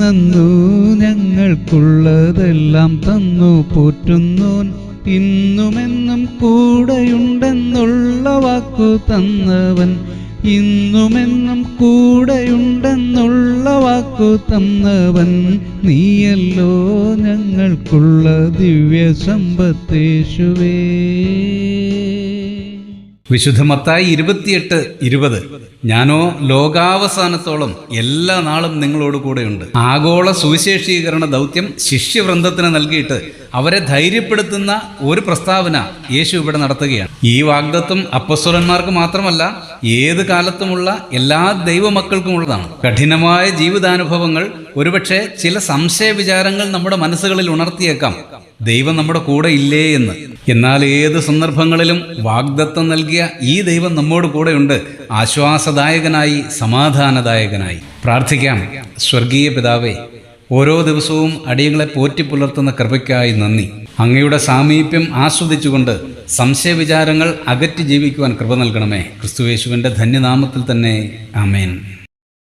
അന്നു ഞങ്ങൾക്കുള്ളതെല്ലാം തന്നു പോറ്റുന്നോൻ ഇന്നുമെന്നും കൂടെയുണ്ടെന്നുള്ള വാക്കു തന്നവൻ ഇന്നുമെന്നും കൂടെയുണ്ടെന്നുള്ള വാക്കു തന്നവൻ നീയല്ലോ ഞങ്ങൾക്കുള്ള ദിവ്യ സമ്പത്തേശുവേ വിശുദ്ധ മത്തായി ഇരുപത്തിയെട്ട് ഇരുപത്. ഞാനോ ലോകാവസാനത്തോളം എല്ലാ നാളും നിങ്ങളോട് കൂടെയുണ്ട്. ആഗോള സുവിശേഷീകരണ ദൗത്യം ശിഷ്യവൃന്ദത്തിന് നൽകിയിട്ട് അവരെ ധൈര്യപ്പെടുത്തുന്ന ഒരു പ്രസ്താവന യേശു ഇവിടെ നടത്തുകയാണ്. ഈ വാഗ്ദത്വം അപ്പസ്വലന്മാർക്ക് മാത്രമല്ല ഏത് കാലത്തുമുള്ള എല്ലാ ദൈവമക്കൾക്കും ഉള്ളതാണ് കഠിനമായ ജീവിതാനുഭവങ്ങൾ ഒരുപക്ഷെ ചില സംശയ വിചാരങ്ങൾ നമ്മുടെ മനസ്സുകളിൽ ഉണർത്തിയേക്കാം. ദൈവം നമ്മുടെ കൂടെ ഇല്ലേ എന്ന്. എന്നാൽ ഏത് സന്ദർഭങ്ങളിലും വാഗ്ദത്തം നൽകിയ ഈ ദൈവം നമ്മോട് കൂടെയുണ്ട്. ആശ്വാസദായകനായി സമാധാനദായകനായി. പ്രാർത്ഥിക്കാം. സ്വർഗീയ പിതാവേ ഓരോ ദിവസവും അടിയങ്ങളെ പോറ്റി പുലർത്തുന്ന കൃപയ്ക്കായി നന്ദി. അങ്ങയുടെ സാമീപ്യം ആസ്വദിച്ചുകൊണ്ട് സംശയവിചാരങ്ങൾ അകറ്റി ജീവിക്കുവാൻ കൃപ നൽകണമേ. ക്രിസ്തുവേശുവിന്റെ ധന്യനാമത്തിൽ തന്നെ. ആമേൻ.